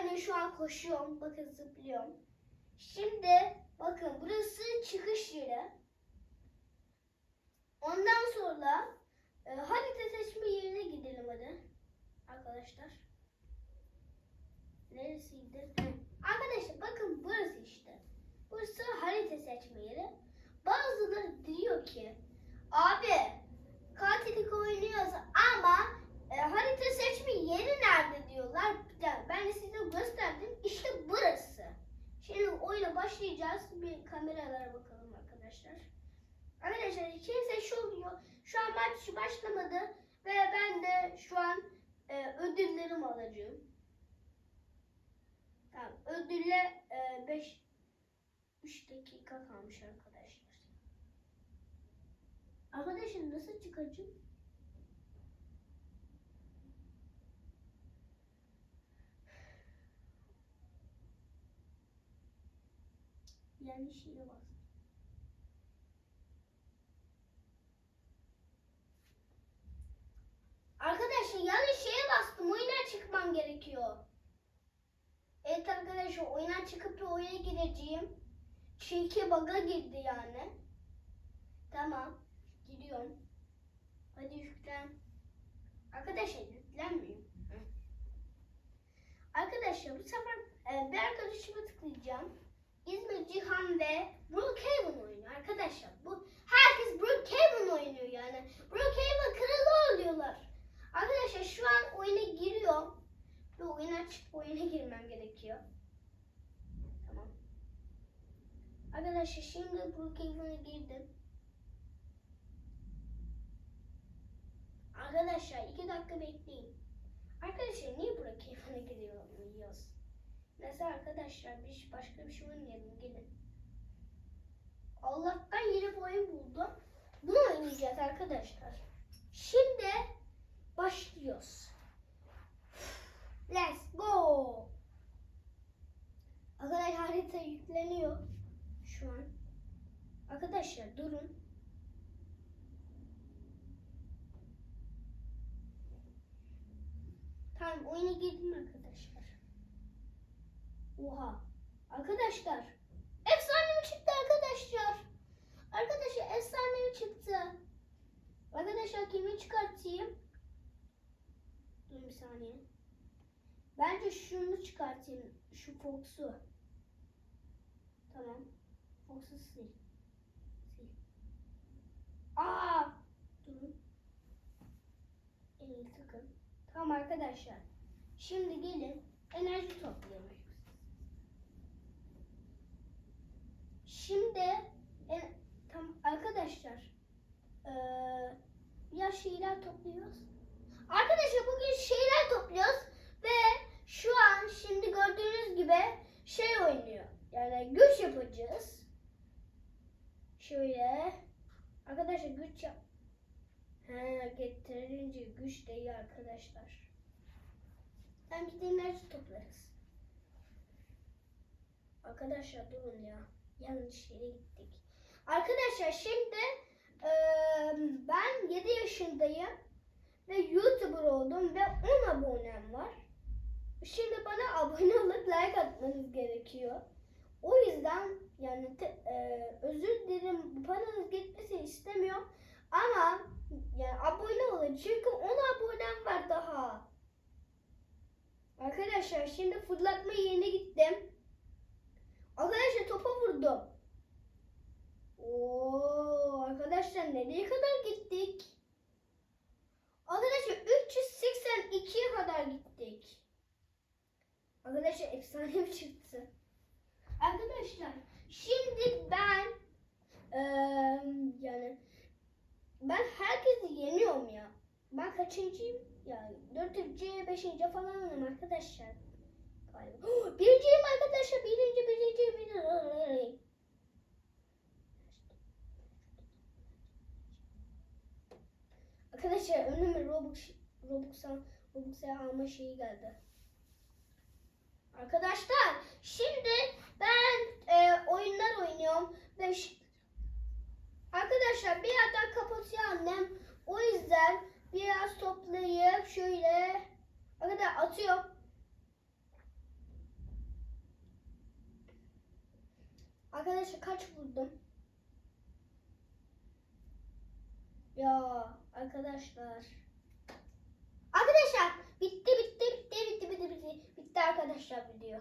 ben de şu an koşuyorum. Bakın zıplıyorum. Şimdi bakın burası çıkış yeri. Ondan sonra e, harita seçme yerine gidelim hadi. Arkadaşlar. Neresiydi? Arkadaşlar bakın burası işte. Burası harita seçme yeri. Bazıları diyor ki abi katillik oynuyoruz ama e, harita seçme yeri nerede diyorlar. Yani ben de size gösterdim. İşte burası. Şimdi oyuna başlayacağız. Bir kameralara bakalım arkadaşlar. Arkadaşlar kimse şu oluyor. Şu an maç başlamadı ve ben de şu an e, ödüllerimi alacağım. Tamam. Ödülle 5 3 dakika kalmış arkadaşlar. Arkadaşlar nasıl çıkacağım? Yanlış yere bastım. Arkadaşlar yanlış şeye bastım. Oyuna çıkmam gerekiyor. Evet arkadaşlar oyuna çıkıp da oyuna gireceğim. Çünkü bug'a girdi yani. Tamam. Gidiyorum. Hadi yüklen. Arkadaşlar yüklenmiyor. Hı. Arkadaşlar bu sefer e, bir arkadaşıma tıklayacağım. İzmir Cihan ve Brookhaven oynuyor arkadaşlar. Bu herkes Brookhaven oynuyor yani. Brookhaven kralı oluyorlar. Arkadaşlar şu an oyuna giriyor. Ve oyuna açıp oyuna girmem gerekiyor. Tamam. Arkadaşlar şimdi Brookhaven'a girdim. Arkadaşlar iki dakika bekleyin. Arkadaşlar niye Brookhaven'a giriyoruz? Neyse arkadaşlar biz başka bir şey oynayalım gelin. Allah'tan yeni bir oyun buldum. Bunu oynayacağız arkadaşlar. Şimdi başlıyoruz. Let's go. Arkadaşlar harita yükleniyor şu an. Arkadaşlar durun. Tamam oyuna girdim arkadaşlar. Oha. Arkadaşlar. Efsane çıktı arkadaşlar. Arkadaşlar efsane çıktı. Arkadaşlar kimi çıkartayım? Dur bir saniye. Bence şunu çıkartayım. Şu Fox'u. Tamam. Fox'u sil. Sil. Aa! Durun. En takım. Tamam arkadaşlar. Şimdi gelin enerji toplayalım. Şimdi en, tam arkadaşlar eee ya şeyler topluyoruz. Arkadaşlar bugün şeyler topluyoruz ve şu an şimdi gördüğünüz gibi şey oynuyor. Yani güç yapacağız. Şöyle. Arkadaşlar güç yap. He getirince güç değil arkadaşlar. Hem biz de enerji toplarız. Arkadaşlar durun ya. Yanlış yere gittik. Arkadaşlar şimdi ben 7 yaşındayım ve YouTuber oldum ve 10 abonem var. Şimdi bana abone olup like atmanız gerekiyor. O yüzden yani te- eee, özür dilerim paranız gitmesi istemiyorum ama yani abone olun çünkü 10 abonem var daha. Arkadaşlar şimdi fırlatma yerine gittim. Arkadaşlar topa vurdum. Arkadaşlar nereye kadar gittik? Arkadaşlar 382'ye kadar gittik. Arkadaşlar efsane bir çıktı. Arkadaşlar şimdi ben eee, yani ben herkesi yeniyorum ya. Ben kaçıncıyım? Ya dördüncü, beşinci falanım arkadaşlar. Galiba. Birinciyim arkadaşlar. Birinci, birinci, birinci. Arkadaşlar önüme Robux, Robux'a, Robux'a alma şeyi geldi. Arkadaşlar şimdi ben e, oyunlar oynuyorum ve arkadaşlar bir yerden kapatıyor annem. O yüzden biraz toplayıp şöyle Arkadaşlar atıyorum. Arkadaşlar kaç buldum? Ya arkadaşlar. Arkadaşlar bitti bitti bitti bitti bitti bitti. Bitti arkadaşlar video.